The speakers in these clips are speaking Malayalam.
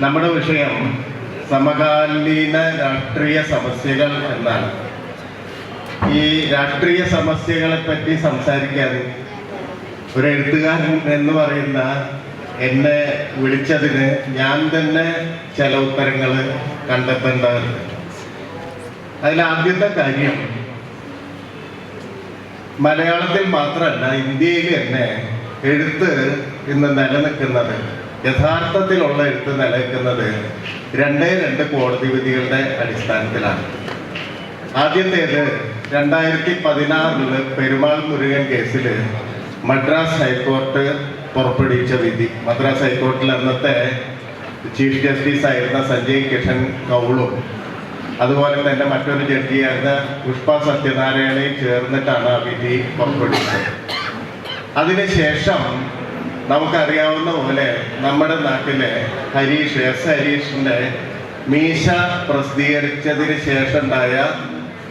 നമ്മുടെ വിഷയം സമകാലീന രാഷ്ട്രീയ സമസ്യകൾ എന്നാണ്. ഈ രാഷ്ട്രീയ സമസ്യകളെ പറ്റി സംസാരിക്കാൻ ഒരു എഴുത്തുകാരൻ എന്ന് പറയുന്ന എന്നെ വിളിച്ചതിന് ഞാൻ തന്നെ ചില ഉത്തരങ്ങൾ കണ്ടെത്തേണ്ടതുണ്ട് അതിൽ ആദ്യത്തെ കാര്യം മലയാളത്തിൽ മാത്രമല്ല ഇന്ത്യയിൽ തന്നെ എഴുത്ത് ഇന്ന് നിലനിൽക്കുന്നത് യഥാർത്ഥത്തിലുള്ള എഴുത്ത് നിലനിൽക്കുന്നത് രണ്ടേ രണ്ട് കോടതി വിധികളുടെ അടിസ്ഥാനത്തിലാണ്. ആദ്യത്തേത് രണ്ടായിരത്തി പതിനാറിൽ പെരുമാൾ മുരുകൻ കേസിൽ മദ്രാസ് ഹൈക്കോർട്ട് പുറപ്പെടുവിച്ച വിധി. മദ്രാസ് ഹൈക്കോർട്ടിൽ അന്നത്തെ ചീഫ് ജസ്റ്റിസ് ആയിരുന്ന സഞ്ജയ് കിഷൻ കൗളും അതുപോലെ തന്നെ മറ്റൊരു ജഡ്ജിയായിരുന്ന പുഷ്പ സത്യനാരായണയും ചേർന്നിട്ടാണ് ആ വിധി പുറപ്പെടുവിച്ചത്. അതിനുശേഷം നമുക്കറിയാവുന്ന പോലെ നമ്മുടെ നാട്ടിലെ ഹരീഷ് എസ് ഹരീഷിന്റെ മീശ പ്രസിദ്ധീകരിച്ചതിന് ശേഷം ഉണ്ടായ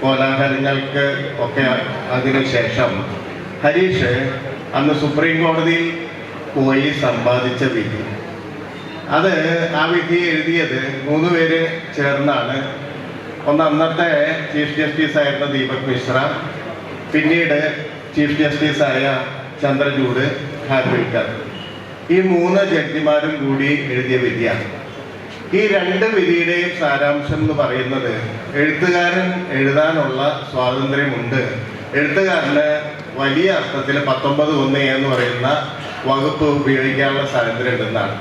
കോലാഹലങ്ങൾക്ക് ഒക്കെ അതിനുശേഷം ഹരീഷ് അന്ന് സുപ്രീം കോടതിയിൽ പോയി സമ്പാദിച്ച വിധി. അത് ആ വിധി എഴുതിയത് മൂന്ന് പേര് ചേർന്നാണ്. ഒന്ന് അന്നത്തെ ചീഫ് ജസ്റ്റിസ് ആയിരുന്ന ദീപക് മിശ്ര പിന്നീട് ചീഫ് ജസ്റ്റിസായ ആയ ചന്ദ്രചൂഡ് ഖാൻവിൽക്കർ ഈ മൂന്ന് ജഡ്ജിമാരും കൂടി എഴുതിയ വിധിയാണ്. ഈ രണ്ട് വിധിയുടെയും സാരാംശം എന്ന് പറയുന്നത് എഴുത്തുകാരൻ എഴുതാനുള്ള സ്വാതന്ത്ര്യമുണ്ട്. എഴുത്തുകാരന് വലിയ അർത്ഥത്തിൽ പത്തൊമ്പത് ഒന്ന് എന്ന് പറയുന്ന വകുപ്പ് ഉപയോഗിക്കാനുള്ള സ്വാതന്ത്ര്യം ഉണ്ടെന്നാണ്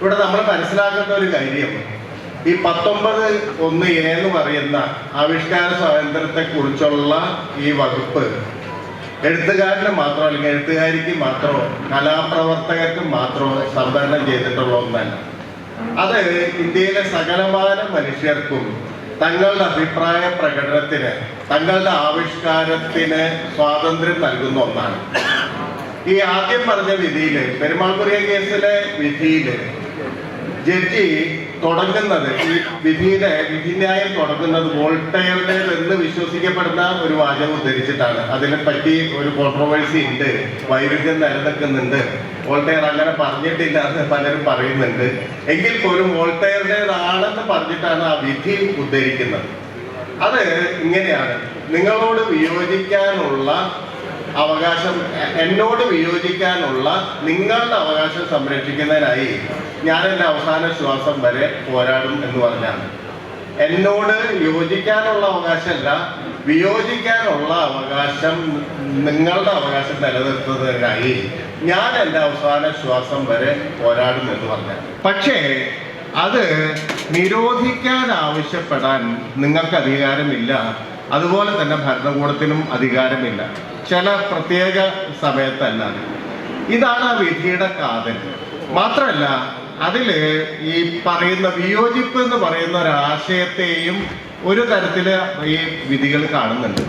ഇവിടെ നമ്മൾ മനസ്സിലാക്കുന്ന ഒരു കാര്യം ഈ പത്തൊമ്പത് ഒന്ന് എന്ന് പറയുന്ന ആവിഷ്കാര സ്വാതന്ത്ര്യത്തെ കുറിച്ചുള്ള ഈ വകുപ്പ് എഴുത്തുകാരന് മാത്രമോ അല്ലെങ്കിൽ എഴുത്തുകാരിക്ക് മാത്രമോ കലാപ്രവർത്തകർക്ക് മാത്രമോ സംവരണം ചെയ്തിട്ടുള്ള ഒന്നല്ല. അത് ഇന്ത്യയിലെ സകലമാന മനുഷ്യർക്കും തങ്ങളുടെ അഭിപ്രായ പ്രകടനത്തിന് തങ്ങളുടെ ആവിഷ്കാരത്തിന് സ്വാതന്ത്ര്യം നൽകുന്ന ഒന്നാണ്. ഈ ആദ്യം പറഞ്ഞ വിധിയിൽ പെരുമാൾപുരിയ കേസിലെ വിധിയിൽ ജഡ്ജി തുടങ്ങുന്നത് ഈ വിധിയുടെ വിധിന്യായം തുടങ്ങുന്നത് വോൾട്ടയറിനെ എന്ന് വിശ്വസിക്കപ്പെടുന്ന ഒരു വാചകം ഉദ്ധരിച്ചിട്ടാണ്. അതിനെപ്പറ്റി ഒരു കോൺട്രവേഴ്സി ഉണ്ട് വൈരുദ്ധ്യം നിലനിൽക്കുന്നുണ്ട്. വോൾട്ടയർ അങ്ങനെ പറഞ്ഞിട്ടില്ല എന്ന് പലരും പറയുന്നുണ്ട്. എങ്കിൽ പോലും വോൾട്ടയറിന്റെതാണെന്ന് പറഞ്ഞിട്ടാണ് ആ വിധി ഉദ്ധരിക്കുന്നത്. അത് ഇങ്ങനെയാണ്. നിങ്ങളോട് വിയോജിക്കാനുള്ള അവകാശം എന്നോട് വിയോജിക്കാനുള്ള നിങ്ങളുടെ അവകാശം സംരക്ഷിക്കുന്നതിനായി ഞാൻ എന്റെ അവസാന ശ്വാസം വരെ പോരാടും എന്ന് പറഞ്ഞാണ്. എന്നോട് യോജിക്കാനുള്ള അവകാശമല്ല വിയോജിക്കാനുള്ള അവകാശം നിങ്ങളുടെ അവകാശം നിലനിർത്തുന്നതിനായി ഞാൻ എന്റെ അവസാന ശ്വാസം വരെ പോരാടും എന്ന് പറഞ്ഞാണ്. പക്ഷേ അത് നിരോധിക്കാൻ ആവശ്യപ്പെടാൻ നിങ്ങൾക്ക് അധികാരമില്ല. അതുപോലെ തന്നെ ഭരണകൂടത്തിനും അധികാരമില്ല. ചില പ്രത്യേക സമയത്തല്ലാതെ. ഇതാണ് ആ വിധിയുടെ കാതൽ. മാത്രമല്ല അതിൽ ഈ പറയുന്ന വിയോജിപ്പ് എന്ന് പറയുന്ന ഒരു ആശയത്തെയും ഒരു തരത്തിൽ ഈ വിധികൾ കാണുന്നുണ്ട്.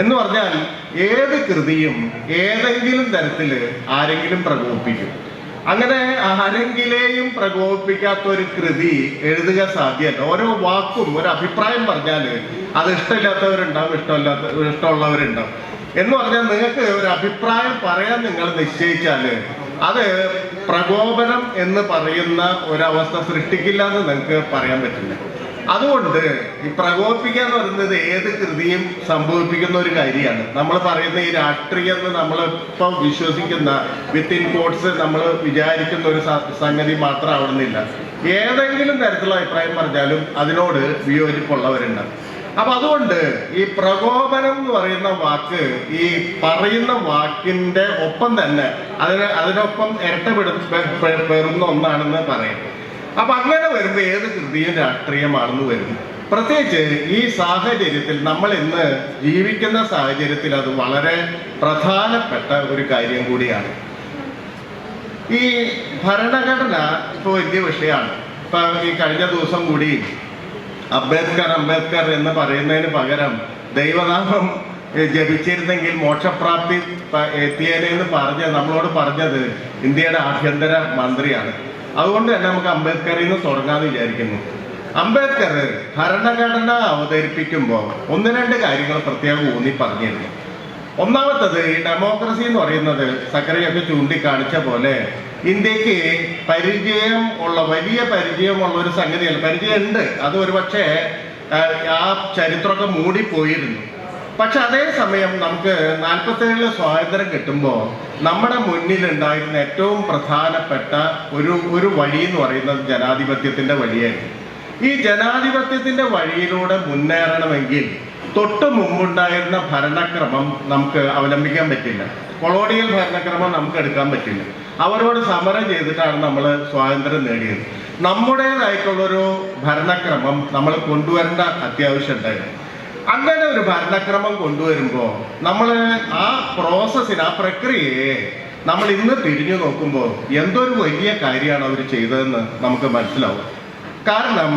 എന്ന് പറഞ്ഞാൽ ഏത് കൃതിയും ഏതെങ്കിലും തരത്തിൽ ആരെങ്കിലും പ്രകോപിപ്പിക്കും. അങ്ങനെ ആരെങ്കിലെയും പ്രകോപിപ്പിക്കാത്ത ഒരു കൃതി എഴുതുക സാധ്യമല്ല ഓരോ വാക്കും ഒരു അഭിപ്രായം പറഞ്ഞാൽ അത് ഇഷ്ടമില്ലാത്തവരുണ്ടാവും ഇഷ്ടമില്ലാത്ത ഇഷ്ടമുള്ളവരുണ്ടാവും. എന്ന് പറഞ്ഞാൽ നിങ്ങൾക്ക് ഒരു അഭിപ്രായം പറയാൻ നിങ്ങൾ നിശ്ചയിച്ചാൽ അത് പ്രകോപനം എന്ന് പറയുന്ന ഒരവസ്ഥ സൃഷ്ടിക്കില്ല എന്ന് നിങ്ങൾക്ക് പറയാൻ പറ്റില്ല. അതുകൊണ്ട് ഈ പ്രകോപിപ്പിക്കുക എന്ന് പറയുന്നത് ഏത് കൃതിയും സംഭവിപ്പിക്കുന്ന ഒരു കാര്യമാണ്. നമ്മൾ പറയുന്ന ഈ രാഷ്ട്രീയം എന്ന് നമ്മൾ നമ്മളിപ്പം വിശ്വസിക്കുന്ന വിത്തിൻ കോട്ട്സ് നമ്മൾ വിചാരിക്കുന്ന ഒരു സംഗതി മാത്രം ആവണമെന്നില്ല. ഏതെങ്കിലും തരത്തിലുള്ള അഭിപ്രായം പറഞ്ഞാലും അതിനോട് വിയോജിപ്പുള്ളവരുണ്ട്. അപ്പൊ അതുകൊണ്ട് ഈ പ്രകോപനം എന്ന് പറയുന്ന വാക്ക് ഈ പറയുന്ന വാക്കിന്റെ ഒപ്പം തന്നെ അതിന് അതിനൊപ്പം ഇരട്ടപ്പെടു പെ- പെ- പെറുന്ന ഒന്നാണെന്ന് പറയും. അപ്പൊ അങ്ങനെ വരുമ്പോൾ ഏത് കൃതിയും രാഷ്ട്രീയമാണെന്ന് വരും. പ്രത്യേകിച്ച് ഈ സാഹചര്യത്തിൽ നമ്മൾ ഇന്ന് ജീവിക്കുന്ന സാഹചര്യത്തിൽ അത് വളരെ പ്രധാനപ്പെട്ട ഒരു കാര്യം കൂടിയാണ്. ഈ ഭരണഘടന ഇപ്പോൾ വലിയ വിഷയമാണ്. ഇപ്പൊ ഈ കഴിഞ്ഞ ദിവസം കൂടി അംബേദ്കർ അംബേദ്കർ എന്ന് പറയുന്നതിന് പകരം ദൈവനാമം ജപിച്ചിരുന്നെങ്കിൽ മോക്ഷപ്രാപ്തി എത്തിയേനെ എന്ന് പറഞ്ഞ നമ്മളോട് പറഞ്ഞത് ഇന്ത്യയുടെ ആഭ്യന്തര മന്ത്രിയാണ്. അതുകൊണ്ട് തന്നെ നമുക്ക് അംബേദ്കറിൽ നിന്ന് തുടങ്ങാമെന്ന് വിചാരിക്കുന്നു. അംബേദ്കർ ഭരണഘടന അവതരിപ്പിക്കുമ്പോൾ ഒന്ന് രണ്ട് കാര്യങ്ങൾ പ്രത്യേകം ഊന്നി പറഞ്ഞിരുന്നു. ഒന്നാമത്തത് ഡെമോക്രസി എന്ന് പറയുന്നത് സക്കറിയൊക്കെ ചൂണ്ടിക്കാണിച്ച പോലെ ഇന്ത്യയ്ക്ക് പരിചയം ഉള്ള വലിയ പരിചയമുള്ള ഒരു സംഗതിയല്ല. പരിചയം ഉണ്ട് അത് ഒരു പക്ഷേ ആ ചരിത്രമൊക്കെ മൂടിപ്പോയിരുന്നു. പക്ഷെ അതേ സമയം നമുക്ക് നാൽപ്പത്തേഴിൽ സ്വാതന്ത്ര്യം കിട്ടുമ്പോൾ നമ്മുടെ മുന്നിലുണ്ടായിരുന്ന ഏറ്റവും പ്രധാനപ്പെട്ട ഒരു ഒരു വഴി എന്ന് പറയുന്നത് ജനാധിപത്യത്തിന്റെ വഴിയായിരുന്നു. ഈ ജനാധിപത്യത്തിന്റെ വഴിയിലൂടെ മുന്നേറണമെങ്കിൽ തൊട്ട് മുമ്പുണ്ടായിരുന്ന ഭരണക്രമം നമുക്ക് അവലംബിക്കാൻ പറ്റില്ല. കൊളോണിയൽ ഭരണക്രമം നമുക്ക് എടുക്കാൻ പറ്റില്ല. അവരോട് സമരം ചെയ്തിട്ടാണ് നമ്മൾ സ്വാതന്ത്ര്യം നേടിയത്. നമ്മുടേതായിട്ടുള്ളൊരു ഭരണക്രമം നമ്മൾ കൊണ്ടുവരേണ്ട അത്യാവശ്യം ഉണ്ടായിരുന്നു. അങ്ങനെ ഒരു ഭരണക്രമം കൊണ്ടുവരുമ്പോൾ നമ്മൾ ആ പ്രോസസ്സിന് ആ പ്രക്രിയയെ നമ്മൾ ഇന്ന് തിരിഞ്ഞു നോക്കുമ്പോൾ എന്തൊരു വലിയ കാര്യമാണ് അവർ ചെയ്തതെന്ന് നമുക്ക് മനസ്സിലാവും. കാരണം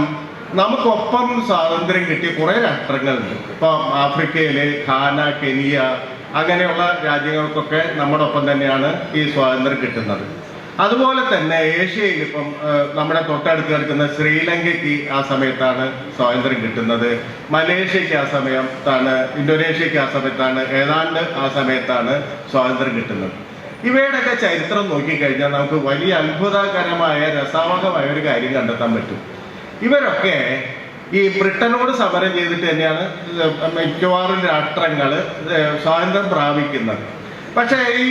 നമുക്കൊപ്പം സ്വാതന്ത്ര്യം കിട്ടിയ കുറേ രാഷ്ട്രങ്ങളുണ്ട്. ഇപ്പൊ ആഫ്രിക്കയിൽ ഖാന കെനിയ അങ്ങനെയുള്ള രാജ്യങ്ങൾക്കൊക്കെ നമ്മുടെ ഒപ്പം തന്നെയാണ് ഈ സ്വാതന്ത്ര്യം കിട്ടുന്നത്. അതുപോലെ തന്നെ ഏഷ്യയിൽ ഇപ്പം നമ്മുടെ തൊട്ടടുത്ത് കിടക്കുന്ന ശ്രീലങ്കയ്ക്ക് ആ സമയത്താണ് സ്വാതന്ത്ര്യം കിട്ടുന്നത്. മലേഷ്യക്ക് ആ സമയത്താണ് ഇന്തോനേഷ്യക്ക് ആ സമയത്താണ് ഏതാണ്ട് ആ സമയത്താണ് സ്വാതന്ത്ര്യം കിട്ടുന്നത്. ഇവയുടെയൊക്കെ ചരിത്രം നോക്കിക്കഴിഞ്ഞാൽ നമുക്ക് വലിയ അത്ഭുതകരമായ രസാവഹമായ ഒരു കാര്യം കണ്ടെത്താൻ പറ്റും. ഇവരൊക്കെ ഈ ബ്രിട്ടനോട് സമരം ചെയ്തിട്ട് തന്നെയാണ് മിക്കവാറും രാഷ്ട്രങ്ങൾ സ്വാതന്ത്ര്യം പ്രാപിക്കുന്നത്. പക്ഷേ ഈ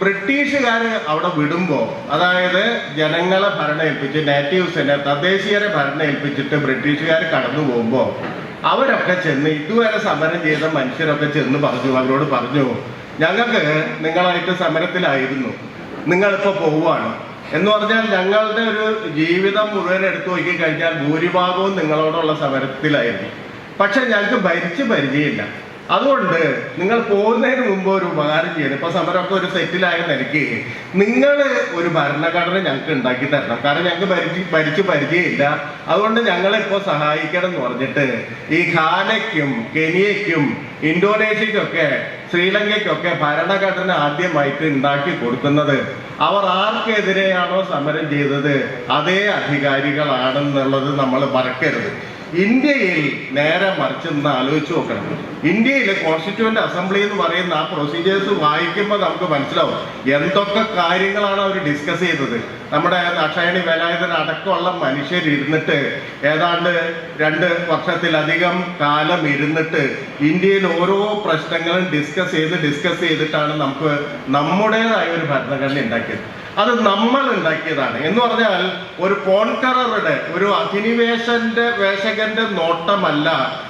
ബ്രിട്ടീഷുകാർ അവിടെ വിടുമ്പോൾ അതായത് ജനങ്ങളെ ഭരണം ഏൽപ്പിച്ച് നേറ്റീവ്സിനെ തദ്ദേശീയരെ ഭരണം ഏൽപ്പിച്ചിട്ട് ബ്രിട്ടീഷുകാർ കടന്നു പോകുമ്പോൾ അവരൊക്കെ ചെന്ന് ഇതുവരെ സമരം ചെയ്ത മനുഷ്യരൊക്കെ ചെന്ന് പറഞ്ഞു അവരോട് പറഞ്ഞു ഞങ്ങൾക്ക് നിങ്ങളായിട്ട് സമരത്തിലായിരുന്നു. നിങ്ങളിപ്പോൾ പോവുകയാണ്. എന്ന് പറഞ്ഞാൽ ഞങ്ങളുടെ ഒരു ജീവിതം മുഴുവൻ എടുത്തു നോക്കി കഴിഞ്ഞാൽ ഭൂരിഭാഗവും നിങ്ങളോടുള്ള സമരത്തിലായിരുന്നു. പക്ഷെ ഞങ്ങൾക്ക് ഭരിച്ച് പരിചയമില്ല. അതുകൊണ്ട് നിങ്ങൾ പോകുന്നതിന് മുമ്പ് ഒരു ഉപകാരം ചെയ്യണം. ഇപ്പൊ സമരമൊക്കെ ഒരു സെറ്റിലായ നിലയ്ക്ക് നിങ്ങൾ ഒരു ഭരണഘടന ഞങ്ങൾക്ക് ഉണ്ടാക്കി തരണം. കാരണം ഞങ്ങൾക്ക് ഭരിച്ച് ഭരിച്ച് പരിചയമില്ല. അതുകൊണ്ട് ഞങ്ങളെ ഇപ്പോൾ സഹായിക്കണം എന്ന് പറഞ്ഞിട്ട് ഈ ഖാനയ്ക്കും കെനിയയ്ക്കും ഇന്തോനേഷ്യക്കൊക്കെ ശ്രീലങ്കയ്ക്കൊക്കെ ഭരണഘടന ആദ്യമായിട്ട് ഉണ്ടാക്കി കൊടുക്കുന്നത് അവർ ആർക്കെതിരെയാണോ സമരം ചെയ്തത് അതേ അധികാരികളാണെന്നുള്ളത് നമ്മൾ മറക്കരുത്. ഇന്ത്യയിൽ നേരെ മറിച്ച് നിന്ന് ആലോചിച്ച് നോക്കണം. ഇന്ത്യയിലെ കോൺസ്റ്റിറ്റ്യൂവന്റ് അസംബ്ലി എന്ന് പറയുന്ന ആ പ്രൊസീജിയേഴ്സ് വായിക്കുമ്പോൾ നമുക്ക് മനസ്സിലാവും എന്തൊക്കെ കാര്യങ്ങളാണ് അവർ ഡിസ്കസ് ചെയ്തത്. നമ്മുടെ അക്ഷയണി വേലായുധൻ അടക്കമുള്ള മനുഷ്യർ ഇരുന്നിട്ട് ഏതാണ്ട് രണ്ട് വർഷത്തിലധികം കാലം ഇരുന്നിട്ട് ഇന്ത്യയിൽ ഓരോ പ്രശ്നങ്ങളും ഡിസ്കസ് ചെയ്ത് ഡിസ്കസ് ചെയ്തിട്ടാണ് നമുക്ക് നമ്മുടേതായ ഒരു ഭരണഘടന ഉണ്ടാക്കിയത്. അത് നമ്മൾ ഉണ്ടാക്കിയതാണ്. എന്ന് പറഞ്ഞാൽ ഒരു കോൺകററുടെ ഒരു അധിനിവേശന്റെ വേഷകന്റെ നോട്ടമല്ല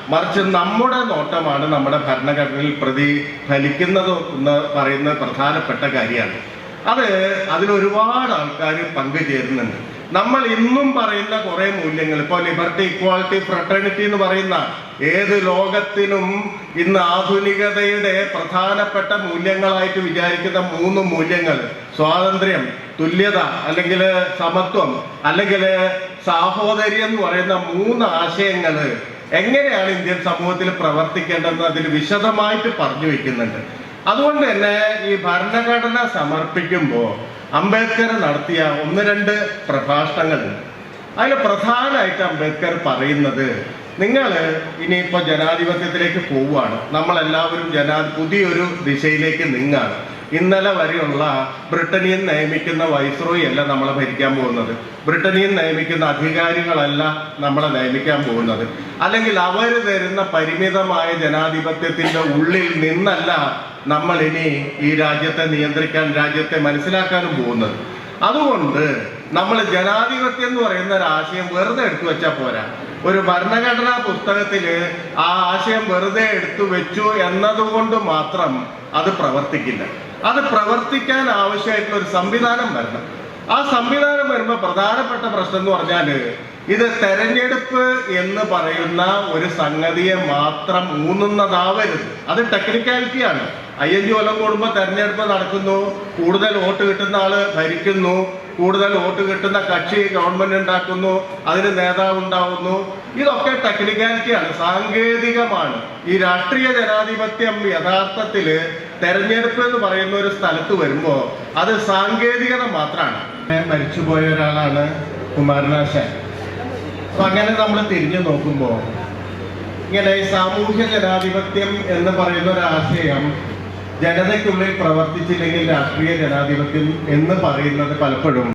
മറിച്ച് നമ്മുടെ നോട്ടമാണ് നമ്മുടെ ഭരണഘടനയിൽ പ്രതിഫലിക്കുന്നത് എന്ന് പറയുന്ന പ്രധാനപ്പെട്ട കാര്യമാണ്. അത് അതിൽ ഒരുപാട് ആൾക്കാർ പങ്കുചേരുന്നുണ്ട്. നമ്മൾ ഇന്നും പറയുന്ന കുറെ മൂല്യങ്ങൾ. ഇപ്പോൾ ലിബർട്ടി ഇക്വാളിറ്റി ഫ്രട്ടേണിറ്റി എന്ന് പറയുന്ന ഏത് ലോകത്തിനും ഇന്ന് ആധുനികതയുടെ പ്രധാനപ്പെട്ട മൂല്യങ്ങളായിട്ട് വിചാരിക്കുന്ന മൂന്ന് മൂല്യങ്ങൾ. സ്വാതന്ത്ര്യം തുല്യത അല്ലെങ്കിൽ സമത്വം അല്ലെങ്കിൽ സാഹോദര്യം എന്ന് പറയുന്ന മൂന്ന് ആശയങ്ങൾ എങ്ങനെയാണ് ഇന്ത്യൻ സമൂഹത്തിൽ പ്രവർത്തിക്കേണ്ടതെന്ന് അതിൽ വിശദമായിട്ട് പറഞ്ഞു വെക്കുന്നുണ്ട്. അതുകൊണ്ട് തന്നെ ഈ ഭരണഘടന സമർപ്പിക്കുമ്പോൾ അംബേദ്കർ നടത്തിയ ഒന്ന് രണ്ട് പ്രഭാഷണങ്ങൾ. അതിൽ പ്രധാനമായിട്ട് അംബേദ്കർ പറയുന്നത് നിങ്ങൾ ഇനിയിപ്പോൾ ജനാധിപത്യത്തിലേക്ക് പോവുകയാണ്. നമ്മളെല്ലാവരും ജനാ പുതിയൊരു ദിശയിലേക്ക് നീങ്ങാണ്. ഇന്നലെ വരെയുള്ള ബ്രിട്ടനിയൻ നിയമിക്കുന്ന വൈസ്രോയി അല്ല നമ്മളെ ഭരിക്കാൻ പോകുന്നത്. ബ്രിട്ടനിയൻ നിയമിക്കുന്ന അധികാരികളല്ല നമ്മളെ നിയമിക്കാൻ പോകുന്നത്. അല്ലെങ്കിൽ അവർ തരുന്ന പരിമിതമായ ജനാധിപത്യത്തിന്റെ ഉള്ളിൽ നിന്നല്ല നമ്മൾ ഇനി ഈ രാജ്യത്തെ നിയന്ത്രിക്കാൻ രാജ്യത്തെ മനസ്സിലാക്കാനും പോകുന്നത്. അതുകൊണ്ട് നമ്മൾ ജനാധിപത്യം എന്ന് പറയുന്ന ഒരു ആശയം വെറുതെ എടുത്തു വെച്ചാൽ പോരാ. ഒരു ഭരണഘടനാ പുസ്തകത്തിൽ ആ ആശയം വെറുതെ എടുത്തു വെച്ചു എന്നതുകൊണ്ട് മാത്രം അത് പ്രവർത്തിക്കില്ല. അത് പ്രവർത്തിക്കാൻ ആവശ്യമായിട്ടുള്ള ഒരു സംവിധാനം വരണം. ആ സംവിധാനം വരുമ്പോൾ പ്രധാനപ്പെട്ട പ്രശ്നം എന്ന് പറഞ്ഞാൽ ഇത് തെരഞ്ഞെടുപ്പ് എന്ന് പറയുന്ന ഒരു സംഗതിയെ മാത്രം ഊന്നുന്നതാവരുത്. അത് ടെക്നിക്കാലിറ്റിയാണ് അയ്യഞ്ചു കൊല്ലം കൂടുമ്പോൾ തെരഞ്ഞെടുപ്പ് നടക്കുന്നു കൂടുതൽ വോട്ട് കിട്ടുന്ന ആൾ ഭരിക്കുന്നു കൂടുതൽ വോട്ട് കിട്ടുന്ന കക്ഷി ഗവൺമെന്റ് ഉണ്ടാക്കുന്നു അതിന് നേതാവ് ഉണ്ടാവുന്നു. ഇതൊക്കെ ടെക്നിക്കാലിറ്റിയാണ് സാങ്കേതികമാണ്. ഈ രാഷ്ട്രീയ ജനാധിപത്യം യഥാർത്ഥത്തിൽ തെരഞ്ഞെടുപ്പ് എന്ന് പറയുന്ന ഒരു സ്ഥലത്ത് വരുമ്പോ അത് സാങ്കേതികത മാത്രമാണ് മരിച്ചുപോയ ഒരാളാണ് കുമാരനാശാൻ അപ്പൊ അങ്ങനെ നമ്മൾ തിരിഞ്ഞു നോക്കുമ്പോൾ ഇങ്ങനെ സാമൂഹ്യ ജനാധിപത്യം എന്ന് പറയുന്ന ഒരു ആശയം ജനതയ്ക്കുള്ളിൽ പ്രവർത്തിച്ചില്ലെങ്കിൽ രാഷ്ട്രീയ ജനാധിപത്യം എന്ന് പറയുന്നത് പലപ്പോഴും